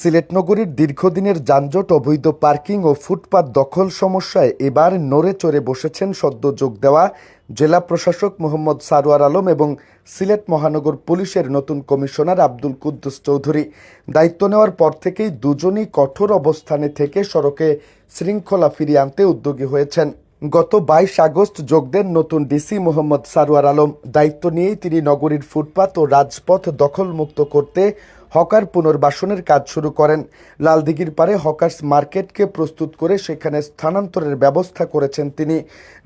সিলেট নগরীর দীর্ঘদিনের যানজট, অবৈধ পার্কিং ও ফুটপাত দখল সমস্যায় এবার নড়ে চড়ে বসেছেন সদ্য যোগ দেওয়া জেলা প্রশাসক মোহাম্মদ সারোয়ার আলম এবং সিলেট মহানগর পুলিশের নতুন কমিশনার আব্দুল কুদ্দুস চৌধুরী। দায়িত্ব নেওয়ার পর থেকেই দুজনই কঠোর অবস্থানে থেকে সড়কে শৃঙ্খলা ফিরিয়ে আনতে উদ্যোগী হয়েছেন। গত বাইশ আগস্ট যোগ দেন নতুন ডিসি মোহাম্মদ সারোয়ার আলম। দায়িত্ব নিয়েই তিনি নগরীর ফুটপাত ও রাজপথ দখলমুক্ত করতে হকার পুনর্বাসনের কাজ শুরু করেন। লালদিঘির পারে হকার্স মার্কেটকে প্রস্তুত করে সেখানে স্থানান্তরের ব্যবস্থা করেছেন তিনি।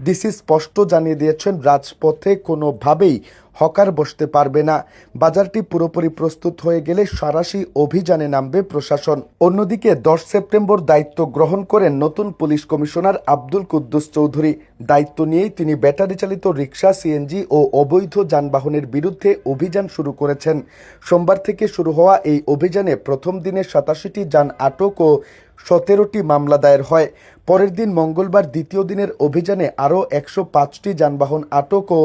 ডিসি স্পষ্ট জানিয়ে দিয়েছেন, রাজপথে কোনোভাবেই হকার বসতে পারবে না। বাজারটি পুরোপুরি প্রস্তুত হয়ে গেলে সারাশি অভিযানে নামবে প্রশাসন। অন্যদিকে দশ সেপ্টেম্বর দায়িত্ব গ্রহণ করেন নতুন পুলিশ কমিশনার আব্দুল কুদ্দুস চৌধুরী। দায়িত্ব নিয়েই তিনি ব্যাটারি চালিত রিক্সা সিএনজি ও অবৈধ যানবাহনের বিরুদ্ধে অভিযান শুরু করেছেন। সোমবার থেকে শুরু হওয়া এই অভিযানে প্রথম দিনে সাতাশিটি যান আটক ও সতেরোটি মামলা দায়ের হয়। পরের দিন মঙ্গলবার দ্বিতীয় দিনের অভিযানে আরও একশো পাঁচটি যানবাহন আটক ও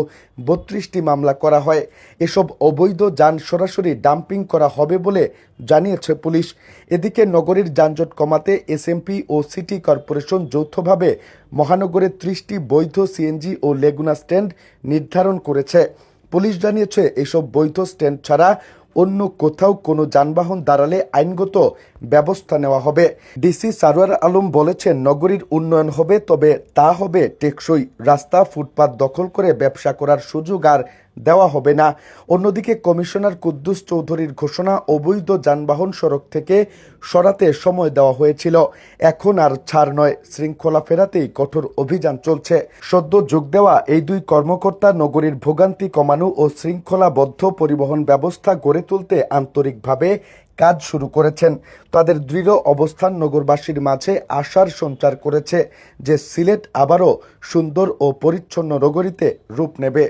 বত্রিশটি মামলা করা হয়। এসব অবৈধ যান সরাসরি ডাম্পিং করা হবে বলে জানিয়েছে পুলিশ। এদিকে নগরীর যানজট কমাতে এসএমপি ও সিটি কর্পোরেশন যৌথভাবে মহানগরে ত্রিশটি বৈধ সিএনজি ও লেগুনা স্ট্যান্ড নির্ধারণ করেছে। পুলিশ জানিয়েছে, এসব বৈধ স্ট্যান্ড ছাড়া অন্য কোথাও কোনো যানবাহন দাঁড়ালে আইনগত ব্যবস্থা নেওয়া হবে। ডিসি সারোয়ার আলম বলেছেন, নগরীর উন্নয়ন হবে, তবে তা হবে টেকসই। রাস্তা, ফুটপাত দখল করে ব্যবসা করার সুযোগ আর দেওয়া হবে না। অন্যদিকে কমিশনার কুদ্দুস চৌধুরীর ঘোষণা, অবৈধ যানবাহন সড়ক থেকে সরাতে সময় দেওয়া হয়েছিল। এখন আর ছাড় নয়। শৃঙ্খলা ফেরাতেই কঠোর অভিযান চলছে। সদ্য যোগ দেওয়া এই দুই কর্মকর্তা নগরীর ভোগান্তি কমানো ও শৃঙ্খলাবদ্ধ পরিবহন ব্যবস্থা গড়ে তুলতে আন্তরিকভাবে কাজ শুরু করেছেন। তাদের দৃঢ় অবস্থান নগরবাসীর মাঝে আশার সঞ্চার করেছে যে সিলেট আবারও সুন্দর ও পরিচ্ছন্ন নগরীতে রূপ নেবে।